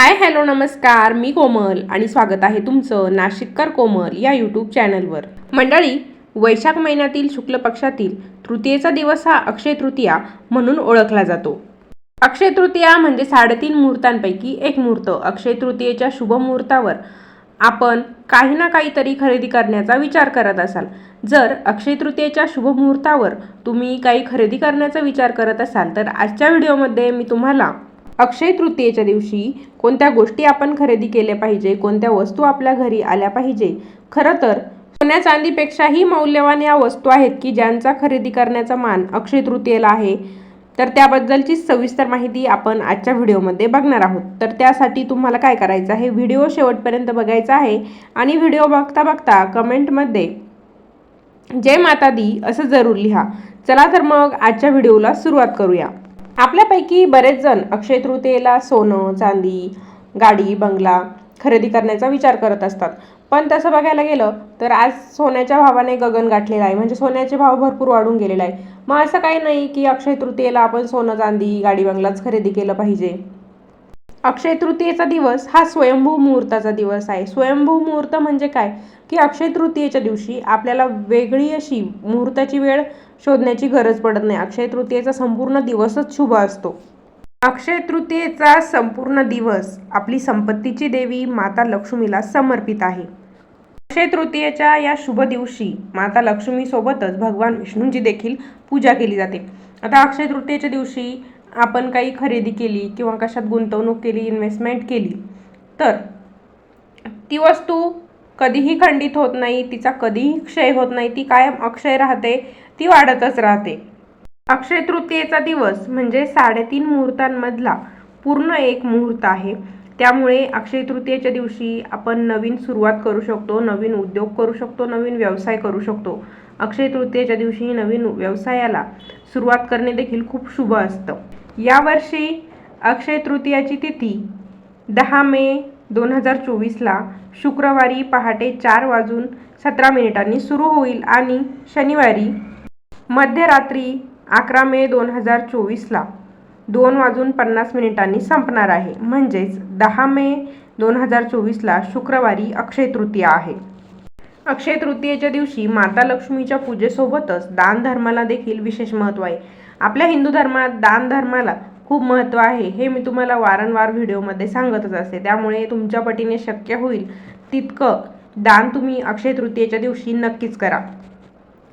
Hi hello नमस्कार. मी कोमल आणि स्वागत आहे तुमचं नाशिककर कोमल या यूट्यूब चॅनलवर मंडळी वैशाख महिन्यातील शुक्ल पक्षातील तृतीयेचा दिवस हा अक्षय तृतीया म्हणून ओळखला जातो. अक्षय तृतीया म्हणजे साडेतीन मुहूर्तांपैकी एक मुहूर्त. अक्षय तृतीयेच्या शुभ मुहूर्तावर आपण काही ना काहीतरी खरेदी करण्याचा विचार करत असाल. जर अक्षय तृतीयेच्या शुभ मुहूर्तावर तुम्ही काही खरेदी करण्याचा विचार करत असाल तर आजच्या व्हिडिओमध्ये मी तुम्हाला अक्षय तृतीयेच्या दिवशी कोणत्या गोष्टी आपण खरेदी केल्या पाहिजे कोणत्या वस्तू आपल्या घरी आल्या पाहिजे? खरं तर सोन्या चांदीपेक्षाही मौल्यवान या वस्तू आहेत की ज्यांचा खरेदी करण्याचा मान अक्षय तृतीयेला आहे. तर त्याबद्दलची सविस्तर माहिती आपण आजच्या व्हिडिओमध्ये बघणार आहोत. तर त्यासाठी तुम्हाला काय करायचं आहे? व्हिडिओ शेवटपर्यंत बघायचा आहे आणि व्हिडिओ बघता बघता कमेंटमध्ये जय माता दी असं जरूर लिहा. चला तर मग आजच्या व्हिडिओला सुरुवात करूया. आपल्यापैकी बरेच जण अक्षय तृतीयेला सोनं चांदी गाडी बंगला खरेदी करण्याचा विचार करत असतात. पण तसं बघायला गेलं तर आज सोन्याच्या भावाने गगन गाठलेला आहे. म्हणजे सोन्याचे भाव भरपूर वाढून गेलेला आहे. मग असं काही नाही की अक्षय तृतीयेला आपण सोनं चांदी गाडी बंगलाच खरेदी केलं पाहिजे. अक्षय तृतीयेचा दिवस हा स्वयंभू मुहूर्ताचा दिवस आहे. स्वयंभू मुहूर्त म्हणजे काय? की अक्षय तृतीयेच्या दिवशी आपल्याला वेगळी अशी मुहूर्ताची वेळ शोधण्याची गरज पडत नाही. अक्षय तृतीयेचा संपूर्ण दिवसच शुभ असतो. अक्षय तृतीयेचा संपूर्ण दिवस आपली संपत्तीची देवी माता लक्ष्मीला समर्पित आहे. अक्षय तृतीयेच्या या शुभ दिवशी माता लक्ष्मीसोबतच भगवान विष्णूंची देखील पूजा केली जाते. आता अक्षय तृतीयेच्या दिवशी आपण काही खरेदी केली किंवा कशात गुंतवणूक केली इन्व्हेस्टमेंट केली तर ती वस्तू कधीही खंडित होत नाही तिचा कधीही क्षय होत नाही ती कायम अक्षय राहते ती वाढतच राहते. अक्षय तृतीयेचा दिवस म्हणजे साडेतीन मुहूर्तांमधला पूर्ण एक मुहूर्त आहे. त्यामुळे अक्षय तृतीयेच्या दिवशी आपण नवीन सुरुवात करू शकतो नवीन उद्योग करू शकतो नवीन व्यवसाय करू शकतो. अक्षय तृतीयेच्या दिवशी नवीन व्यवसायाला सुरुवात करणे देखील खूप शुभ असतं. यावर्षी अक्षय तृतीयाची तिथी दहा मे दोन हजार चोवीसला शुक्रवारी पहाटे चार वाजून सतरा मिनिटांनी सुरू होईल आणि शनिवारी मध्यरात्री अकरा मे दोन हजार चोवीसला दोन वाजून पन्नास मिनिटांनी संपणार आहे. म्हणजेच दहा मे दोन हजार चोवीसला शुक्रवारी अक्षय तृतीया आहे. अक्षय तृतीयेच्या दिवशी माता लक्ष्मीच्या पूजेसोबतच दान धर्माला देखील विशेष महत्त्व आहे. आपल्या हिंदू धर्मात दान धर्माला खूप महत्त्व आहे. हे मी तुम्हाला वारंवार व्हिडिओमध्ये सांगतच असते. त्यामुळे तुमच्या पटीने शक्य होईल तितकं दान तुम्ही अक्षय तृतीयेच्या दिवशी नक्कीच करा.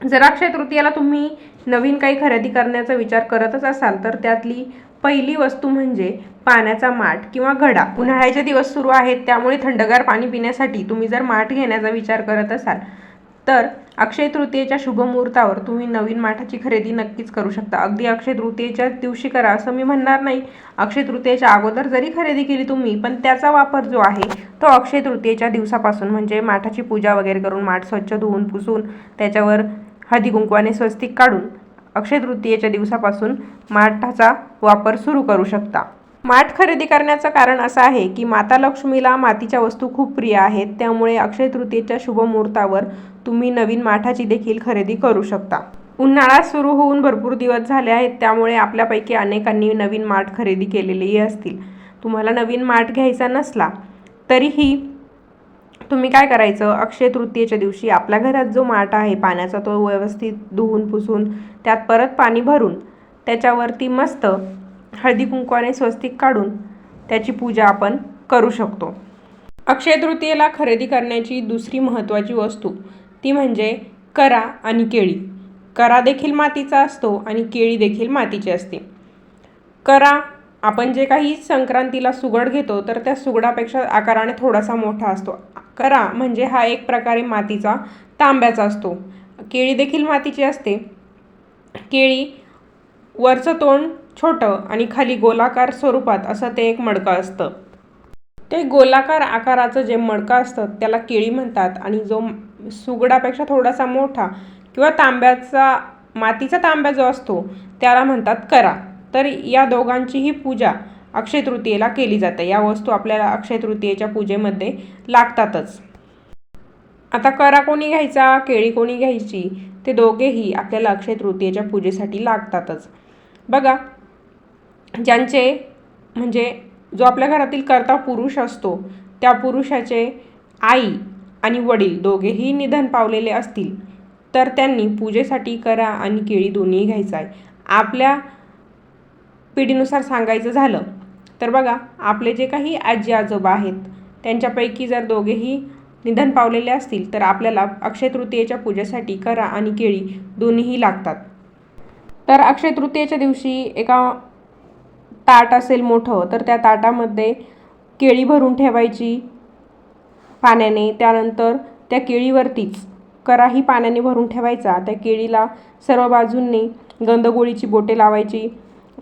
जर अक्षय तृतीयेला तुम्ही नवीन काही खरेदी करण्याचा विचार करतच असाल तर त्यातली पहिली वस्तू म्हणजे पाण्याचा माठ किंवा घडा. उन्हाळ्याचे दिवस सुरू आहेत त्यामुळे थंडगार पाणी पिण्यासाठी तुम्ही जर माठ घेण्याचा विचार करत असाल तर अक्षय तृतीयेच्या शुभ मुहूर्तावर तुम्ही नवीन माठाची खरेदी नक्कीच करू शकता. अगदी अक्षय तृतीयेच्या दिवशी करा असं मी म्हणणार नाही. अक्षय तृतीयेच्या अगोदर जरी खरेदी केली तुम्ही पण त्याचा वापर जो आहे तो अक्षय तृतीयेच्या दिवसापासून म्हणजे माठाची पूजा वगैरे करून माठ स्वच्छ धुवून पुसून त्याच्यावर हळदी कुंकवाने स्वस्तिक काढून अक्षय तृतीयेच्या दिवसापासून माठाचा वापर सुरू करू शकता. माठ खरेदी करण्याचं कारण असं आहे की माता लक्ष्मीला मातीच्या वस्तू खूप प्रिय आहेत त्यामुळे अक्षय तृतीयेच्या शुभ मुहूर्तावर तुम्ही नवीन माठाची देखील खरेदी करू शकता. उन्हाळा सुरू होऊन भरपूर दिवस झाले आहेत त्यामुळे आपल्यापैकी अनेकांनी नवीन माठ खरेदी केलेलेही असतील. तुम्हाला नवीन माठ घ्यायचा नसला तरीही तुम्ही काय करायचं? अक्षय तृतीयेच्या दिवशी आपल्या घरात जो माठ आहे पाण्याचा तो व्यवस्थित धुवून पुसून त्यात परत पाणी भरून त्याच्यावरती मस्त हळदी कुंकवाने स्वस्तिक काढून त्याची पूजा आपण करू शकतो. अक्षय तृतीयेला खरेदी करण्याची दुसरी महत्त्वाची वस्तू ती म्हणजे करा आणि केळी. करा देखील मातीचा असतो आणि केळी देखील मातीची असते. करा आपण जे काही संक्रांतीला सुगड घेतो तर त्या सुगडापेक्षा आकाराने थोडासा मोठा असतो. करा म्हणजे हा एक प्रकारे मातीचा तांब्याचा असतो. केळी देखील मातीची असते. केळी वरचं तोंड छोटं आणि खाली गोलाकार स्वरूपात असं ते एक मडकं असतं. ते गोलाकार आकाराचं जे मडकं असतं त्याला केळी म्हणतात आणि जो सुगडापेक्षा थोडासा मोठा किंवा तांब्याचा मातीचा तांब्या जो असतो त्याला म्हणतात करा. तर या दोघांचीही पूजा अक्षय तृतीयेला केली जाते. या वस्तू आपल्याला अक्षय तृतीयेच्या पूजेमध्ये लागतातच. आता करा कोणी घ्यायचा केळी कोणी घ्यायची ते दोघेही आपल्याला अक्षय तृतीयेच्या पूजेसाठी लागतातच. बघा ज्यांचे म्हणजे जो आपल्या घरातील कर्ता पुरुष असतो त्या पुरुषाचे आई आणि वडील दोघेही निधन पावलेले असतील तर त्यांनी पूजेसाठी करा आणि केळी दोन्ही घ्यायचं आहे. आपल्या पिढीनुसार सांगायचं झालं तर बघा आपले जे काही आजी आजोबा आहेत त्यांच्यापैकी जर दोघेही निधन पावलेले असतील तर आपल्याला अक्षय तृतीयेच्या पूजेसाठी करा आणि केळी दोन्हीही लागतात. तर अक्षय तृतीयेच्या दिवशी एका ताट असेल मोठं तर त्या ताटामध्ये केळी भरून ठेवायची पाण्याने. त्यानंतर त्या केळीवरतीच कराही पाण्याने भरून ठेवायचा. त्या केळीला सर्व बाजूंनी गंधगोळीची बोटे लावायची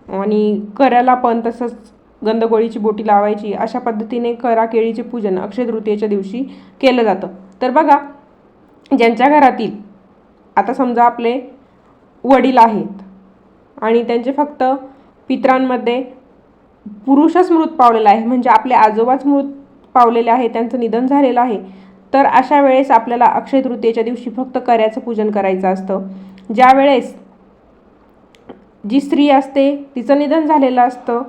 आणि कराला पण तसंच गंधगोळीची बोटी लावायची. अशा पद्धतीने करा केळीचे पूजन अक्षय तृतीयेच्या दिवशी केलं जातं. तर बघा ज्यांच्या घरातील आता समजा आपले वडील आहेत आणि त्यांचे फक्त पित्रांमध्ये पुरुषच मृत पावलेला आहे. म्हणजे आपले आजोबाच मृत पावलेले आहे त्यांचं निधन झालेलं आहे. तर अशा वेळेस आपल्याला अक्षय तृतीयेच्या दिवशी फक्त कर्याचं पूजन करायचं असतं. ज्या वेळेस जी स्त्री असते तिचं निधन झालेलं असतं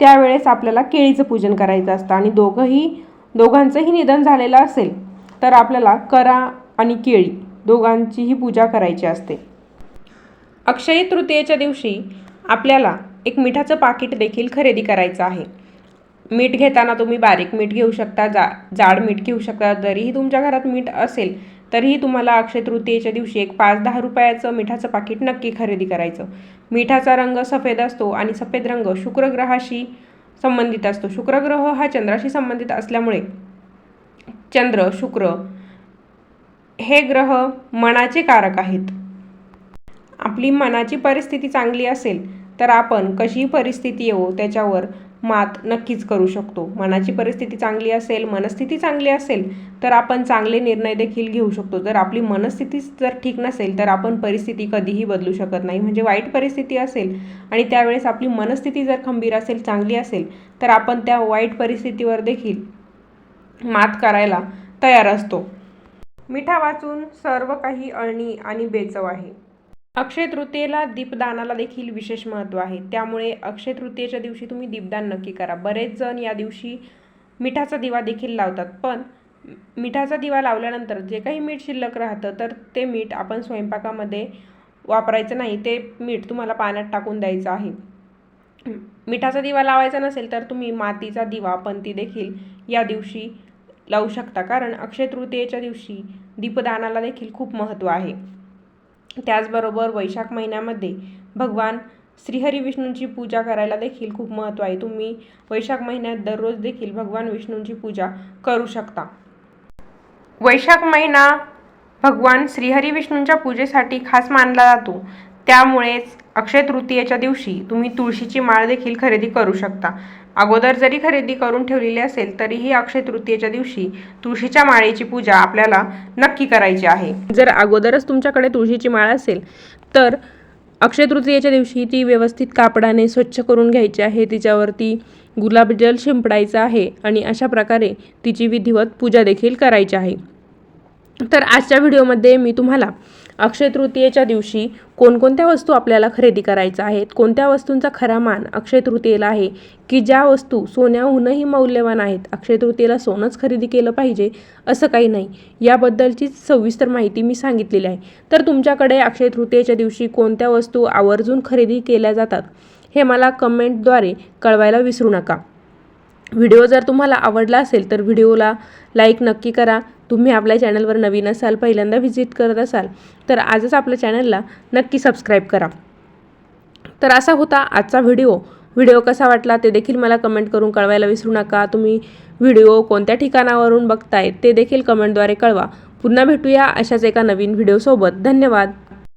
त्यावेळेस आपल्याला केळीचं पूजन करायचं असतं आणि दोघंही दोघांचंही निधन झालेलं असेल तर आपल्याला करा आणि केळी दोघांचीही पूजा करायची असते. अक्षय तृतीयेच्या दिवशी आपल्याला एक मिठाचं पाकिट देखील खरेदी करायचं आहे. मीठ घेताना तुम्ही बारीक मीठ घेऊ शकता जा जाड मीठ घेऊ शकता जरीही तुमच्या घरात मीठ असेल तरीही तुम्हाला अक्षय तृतीयेच्या दिवशी एक पाच दहा रुपयाचं मिठाचं पाकिट नक्की खरेदी करायचं. मिठाचा रंग सफेद असतो आणि सफेद रंग शुक्रग्रहाशी संबंधित असतो. शुक्रग्रह हा चंद्राशी संबंधित असल्यामुळे चंद्र शुक्र हे ग्रह मनाचे कारक आहेत. आपली मनाची परिस्थिती चांगली असेल तर आपण कशीही परिस्थिती येऊ त्याच्यावर मात नक्कीच करू शकतो. मनाची परिस्थिती चांगली असेल मनस्थिती चांगली असेल तर आपण चांगले निर्णय देखील घेऊ शकतो. जर आपली मनस्थितीच जर ठीक नसेल तर आपण परिस्थिती कधीही बदलू शकत नाही. म्हणजे वाईट परिस्थिती असेल आणि त्यावेळेस आपली मनस्थिती जर खंबीर असेल चांगली असेल तर आपण त्या वाईट परिस्थितीवर देखील मात करायला तयार असतो. मिठा वाचून सर्व काही अळणी आणि बेचव आहे. अक्षय तृतीयेला दीपदानाला देखील विशेष महत्त्व आहे. त्यामुळे अक्षय तृतीयेच्या दिवशी तुम्ही दीपदान नक्की करा. बरेच जण या दिवशी मिठाचा दिवा देखील लावतात. पण मिठाचा दिवा लावल्यानंतर जे काही मीठ शिल्लक राहतं तर ते मीठ आपण स्वयंपाकामध्ये वापरायचं नाही. ते मीठ तुम्हाला पाण्यात टाकून द्यायचं आहे. मिठाचा दिवा लावायचा नसेल तर तुम्ही मातीचा दिवा पंती देखील या दिवशी लावू शकता. कारण अक्षय तृतीयेच्या दिवशी दीपदानाला देखील खूप महत्त्व आहे. त्याचबरोबर वैशाख महिन्यामध्ये भगवान श्रीहरी विष्णूंची पूजा करायला देखील खूप महत्त्व आहे. तुम्ही वैशाख महिन्यात दररोज देखील भगवान विष्णूंची पूजा करू शकता. वैशाख महिना भगवान श्रीहरी विष्णूंच्या पूजेसाठी खास मानला जातो. त्यामुळेच अक्षय तृतीयेच्या दिवशी तुम्ही तुळशीची माळ देखील खरेदी करू शकता. अगोदर जरी खरेदी करून ठेवलेली असेल तरीही अक्षय तृतीयेच्या दिवशी तुळशीच्या माळेची पूजा आपल्याला नक्की करायची आहे. जर अगोदरच तुमच्याकडे तुळशीची माळ असेल तर अक्षय तृतीयेच्या दिवशी ती व्यवस्थित कापडाने स्वच्छ करून घ्यायची आहे. तिच्यावरती गुलाबजल शिंपडायचं आहे आणि अशा प्रकारे तिची विधिवत पूजा देखील करायची आहे. तर आजच्या व्हिडिओमध्ये मी तुम्हाला अक्षय तृतीयेच्या दिवशी कोणकोणत्या वस्तू आपल्याला खरेदी करायच्या आहेत कोणत्या वस्तूंचा खरा मान अक्षय तृतीयेला आहे की ज्या वस्तू सोन्याहूनही मौल्यवान आहेत अक्षय तृतीयेला सोनंच खरेदी केलं पाहिजे असं काही नाही. याबद्दलची सविस्तर माहिती मी सांगितलेली आहे. तर तुमच्याकडे अक्षय तृतीयेच्या दिवशी कोणत्या वस्तू आवर्जून खरेदी केल्या जातात हे मला कमेंटद्वारे कळवायला विसरू नका. व्हिडिओ जर तुम्हाला आवडला असेल तर व्हिडिओला लाईक नक्की करा. तुम्ही आपल्या चॅनलवर नवीन असाल पहिल्यांदा व्हिजिट करत असाल तर आजच आपल्या चॅनलला नक्की सबस्क्राईब करा. तर असा होता आजचा व्हिडिओ व्हिडिओ कसा वाटला ते देखील मला कमेंट करून कळवायला विसरू नका. तुम्ही व्हिडिओ कोणत्या ठिकाणावरून बघताय ते देखील कमेंटद्वारे कळवा. पुन्हा भेटूया अशाच एका नवीन व्हिडिओसोबत धन्यवाद.